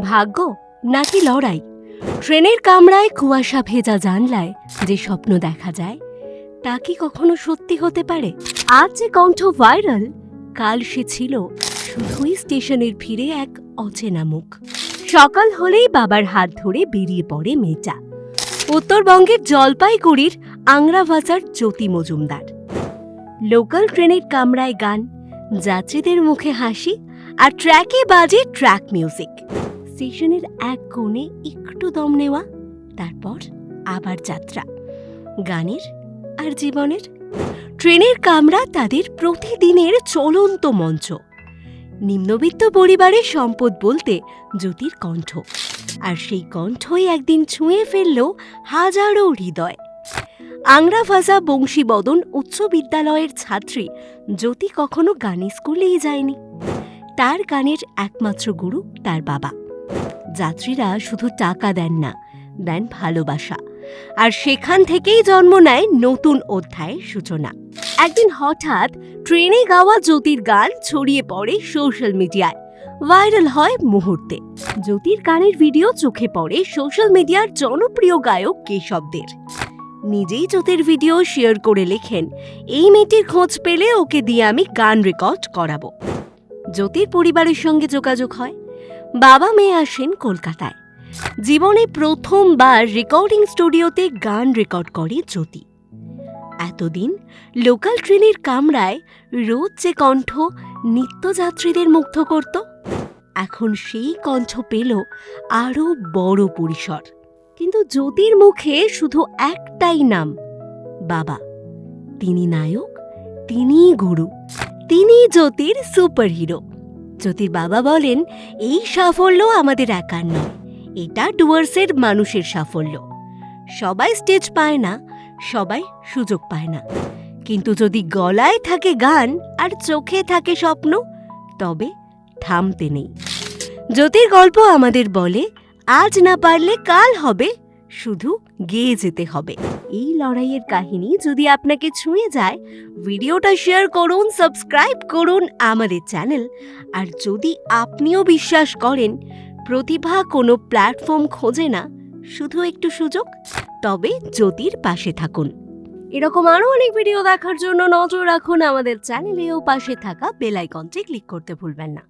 ভাগ্য নাকি লড়াই? ট্রেনের কামরায় কুয়াশা ভেজা জানলায় যে স্বপ্ন দেখা যায়, তা কি কখনো সত্যি হতে পারে? আজ যে কণ্ঠ ভাইরাল, কাল সে ছিল শুধুই স্টেশনের ভিড়ে এক অচেনা মুখ। সকাল হলেই বাবার হাত ধরে বেরিয়ে পড়ে মেয়েটা। উত্তরবঙ্গের জলপাইগুড়ির আংরাভাজার জ্যোতি মজুমদার। লোকাল ট্রেনের কামরায় গান, যাত্রীদের মুখে হাসি আর ট্র্যাকে বাজে ট্র্যাক মিউজিক। স্টেশনের এক কোণে একটু দম নেওয়া, তারপর আবার যাত্রা। গানের আর জীবনের। ট্রেনের কামরা তাদের প্রতিদিনের চলন্ত মঞ্চ। নিম্নবিত্ত পরিবারের সম্পদ বলতে জ্যোতির কণ্ঠ। আর সেই কণ্ঠই একদিন ছুঁয়ে ফেলল হাজারো হৃদয়। আংরা আংরাভাজা বংশীবদন উচ্চ বিদ্যালয়ের ছাত্রী জ্যোতি কখনো গানের স্কুলেই যায়নি। তার গানের একমাত্র গুরু তার বাবা। যাত্রীরা শুধু টাকা দেন না, দেন ভালোবাসা। আর সেখান থেকেই জন্ম নেয় নতুন অধ্যায়ের সূচনা। একদিন হঠাৎ ট্রেনে গাওয়া জ্যোতির গান ছড়িয়ে পড়ে সোশ্যাল মিডিয়ায়। ভাইরাল হয় মুহূর্তে। জ্যোতির গানের ভিডিও চোখে পড়ে সোশ্যাল মিডিয়ার জনপ্রিয় গায়ক কেশবদের। নিজেই জ্যোতির ভিডিও শেয়ার করে লেখেন, এই মেয়েটির খোঁজ পেলে ওকে দিয়ে আমি গান রেকর্ড করাবো। জ্যোতির পরিবারের সঙ্গে যোগাযোগ হয়। বাবা মেয়ে আসেন কলকাতায়। জীবনে প্রথমবার রেকর্ডিং স্টুডিওতে গান রেকর্ড করে জ্যোতি। এতদিন লোকাল ট্রেনের কামরায় রোজ যে কণ্ঠ নিত্যযাত্রীদের মুগ্ধ করত, এখন সেই কণ্ঠ পেল আরও বড় পরিসর। কিন্তু জ্যোতির মুখে শুধু একটাই নাম, বাবা। তিনি নায়ক, তিনিই গুরু তিনি জ্যোতির সুপারহিরো জ্যোতির বাবা বলেন, এই সাফল্য আমাদের একার নয়। এটা ডুয়ার্সের মানুষের সাফল্য। সবাই স্টেজ পায় না, সবাই সুযোগ পায় না। কিন্তু যদি গলায় থাকে গান আর চোখে থাকে স্বপ্ন, তবে থামতে নেই। জ্যোতির গল্প আমাদের বলে, আজ না পারলে কাল হবে শুধু গেয়ে যেতে হবে। এই লড়াইয়ের কাহিনী যদি আপনাকে ছুঁয়ে যায়, ভিডিওটা শেয়ার করুন, সাবস্ক্রাইব করুন আমাদের চ্যানেল। আর যদি আপনিও বিশ্বাস করেন, প্রতিভা কোনো প্ল্যাটফর্ম খোঁজে না, শুধু একটু সুযোগ, তবে জ্যোতির পাশে থাকুন। এরকম আরও অনেক ভিডিও দেখার জন্য নজর রাখুন আমাদের চ্যানেলেও পাশে থাকা বেল আইকনটি ক্লিক করতে ভুলবেন না।